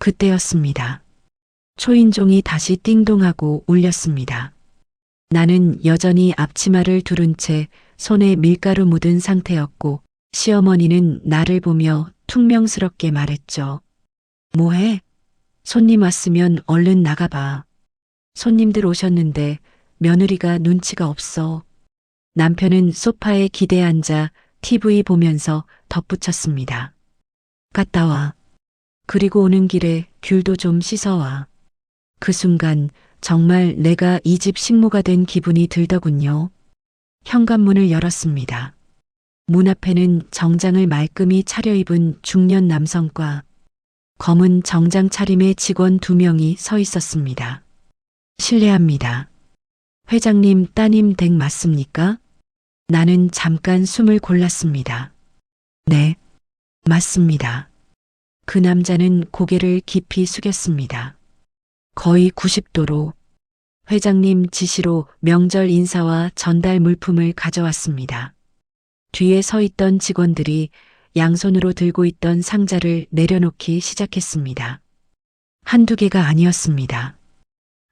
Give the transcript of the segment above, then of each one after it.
그때였습니다. 초인종이 다시 띵동하고 울렸습니다. 나는 여전히 앞치마를 두른 채 손에 밀가루 묻은 상태였고 시어머니는 나를 보며 퉁명스럽게 말했죠. 뭐해? 손님 왔으면 얼른 나가봐. 손님들 오셨는데 며느리가 눈치가 없어. 남편은 소파에 기대 앉아 TV 보면서 덧붙였습니다. 갔다 와. 그리고 오는 길에 귤도 좀 씻어와. 그 순간 정말 내가 이 집 식모가 된 기분이 들더군요. 현관문을 열었습니다. 문 앞에는 정장을 말끔히 차려입은 중년 남성과 검은 정장 차림의 직원 두 명이 서 있었습니다. 실례합니다. 회장님 따님 댁 맞습니까? 나는 잠깐 숨을 골랐습니다. 네, 맞습니다. 그 남자는 고개를 깊이 숙였습니다. 거의 90도로 회장님 지시로 명절 인사와 전달 물품을 가져왔습니다. 뒤에 서 있던 직원들이 양손으로 들고 있던 상자를 내려놓기 시작했습니다. 한두 개가 아니었습니다.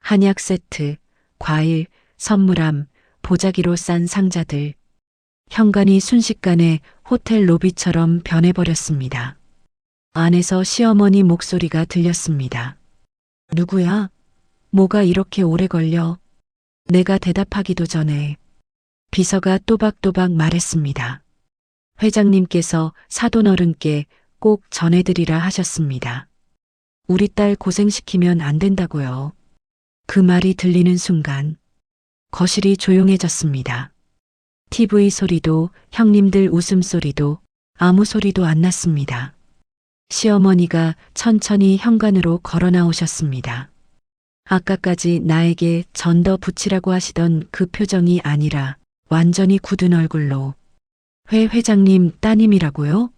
한약 세트, 과일, 선물함, 보자기로 싼 상자들. 현관이 순식간에 호텔 로비처럼 변해버렸습니다. 안에서 시어머니 목소리가 들렸습니다. 누구야? 뭐가 이렇게 오래 걸려? 내가 대답하기도 전에 비서가 또박또박 말했습니다. 회장님께서 사돈 어른께 꼭 전해드리라 하셨습니다. 우리 딸 고생시키면 안 된다고요. 그 말이 들리는 순간 거실이 조용해졌습니다. TV 소리도 형님들 웃음소리도 아무 소리도 안 났습니다. 시어머니가 천천히 현관으로 걸어 나오셨습니다. 아까까지 나에게 전더 붙이라고 하시던 그 표정이 아니라 완전히 굳은 얼굴로 회 회장님 따님이라고요?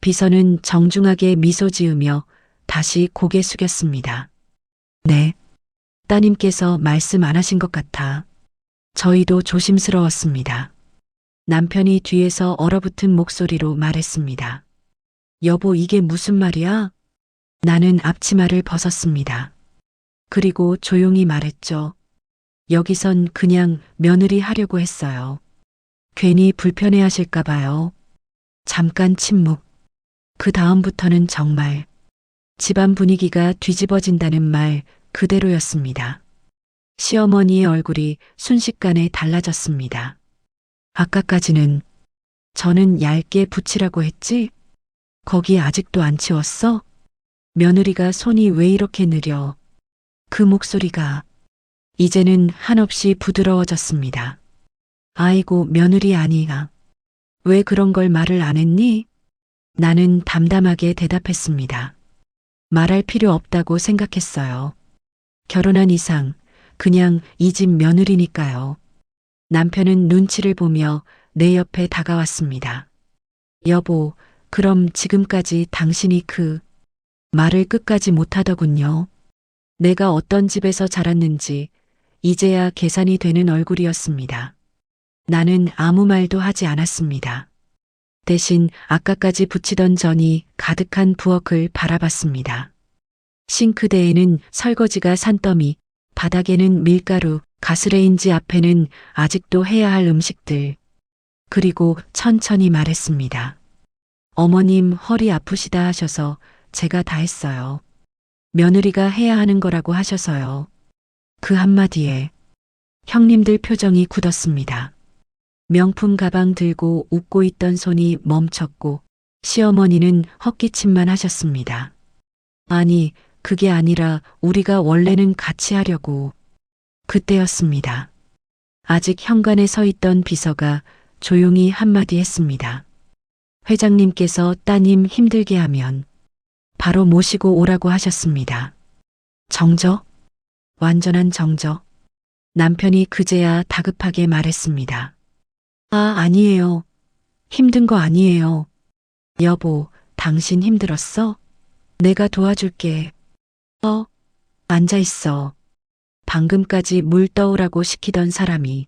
비서는 정중하게 미소 지으며 다시 고개 숙였습니다. 네. 따님께서 말씀 안 하신 것 같아. 저희도 조심스러웠습니다. 남편이 뒤에서 얼어붙은 목소리로 말했습니다. 여보, 이게 무슨 말이야? 나는 앞치마를 벗었습니다. 그리고 조용히 말했죠. 여기선 그냥 며느리 하려고 했어요. 괜히 불편해 하실까 봐요. 잠깐 침묵. 그 다음부터는 정말 집안 분위기가 뒤집어진다는 말 그대로였습니다. 시어머니의 얼굴이 순식간에 달라졌습니다. 아까까지는 저는 얇게 붙이라고 했지? 거기 아직도 안 치웠어? 며느리가 손이 왜 이렇게 느려? 그 목소리가 이제는 한없이 부드러워졌습니다. 아이고, 며느리 아니야. 왜 그런 걸 말을 안 했니? 나는 담담하게 대답했습니다. 말할 필요 없다고 생각했어요. 결혼한 이상 그냥 이 집 며느리니까요. 남편은 눈치를 보며 내 옆에 다가왔습니다. 여보, 그럼 지금까지 당신이 그 말을 끝까지 못하더군요. 내가 어떤 집에서 자랐는지 이제야 계산이 되는 얼굴이었습니다. 나는 아무 말도 하지 않았습니다. 대신 아까까지 붙이던 전이 가득한 부엌을 바라봤습니다. 싱크대에는 설거지가 산더미, 바닥에는 밀가루, 가스레인지 앞에는 아직도 해야 할 음식들. 그리고 천천히 말했습니다. 어머님 허리 아프시다 하셔서 제가 다 했어요. 며느리가 해야 하는 거라고 하셔서요. 그 한마디에 형님들 표정이 굳었습니다. 명품 가방 들고 웃고 있던 손이 멈췄고 시어머니는 헛기침만 하셨습니다. 아니, 그게 아니라 우리가 원래는 같이 하려고. 그때였습니다. 아직 현관에 서 있던 비서가 조용히 한마디 했습니다. 회장님께서 따님 힘들게 하면 바로 모시고 오라고 하셨습니다. 정적? 완전한 정적. 남편이 그제야 다급하게 말했습니다. 아, 아니에요. 힘든 거 아니에요. 여보, 당신 힘들었어? 내가 도와줄게. 어, 앉아 있어. 방금까지 물 떠오라고 시키던 사람이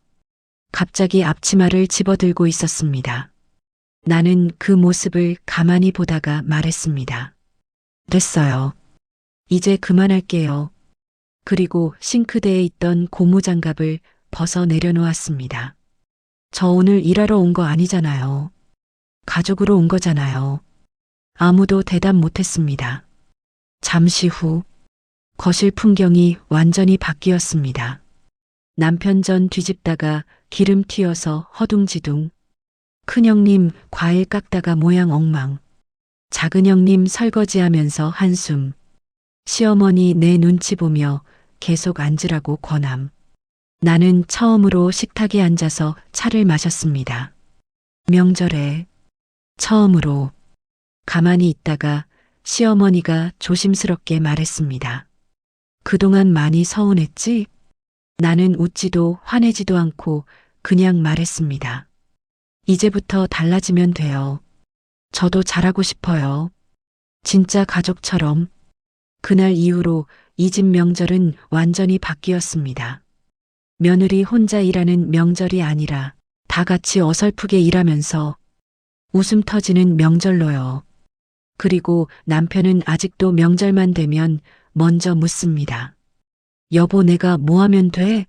갑자기 앞치마를 집어들고 있었습니다. 나는 그 모습을 가만히 보다가 말했습니다. 됐어요. 이제 그만할게요. 그리고 싱크대에 있던 고무장갑을 벗어 내려놓았습니다. 저 오늘 일하러 온 거 아니잖아요. 가족으로 온 거잖아요. 아무도 대답 못했습니다. 잠시 후 거실 풍경이 완전히 바뀌었습니다. 남편 전 뒤집다가 기름 튀어서 허둥지둥. 큰형님 과일 깎다가 모양 엉망. 작은형님 설거지하면서 한숨. 시어머니 내 눈치 보며 계속 앉으라고 권함. 나는 처음으로 식탁에 앉아서 차를 마셨습니다. 명절에 처음으로 가만히 있다가 시어머니가 조심스럽게 말했습니다. 그동안 많이 서운했지? 나는 웃지도 화내지도 않고 그냥 말했습니다. 이제부터 달라지면 돼요. 저도 잘하고 싶어요. 진짜 가족처럼. 그날 이후로 이 집 명절은 완전히 바뀌었습니다. 며느리 혼자 일하는 명절이 아니라 다 같이 어설프게 일하면서 웃음 터지는 명절로요. 그리고 남편은 아직도 명절만 되면 먼저 묻습니다. 여보, 내가 뭐 하면 돼?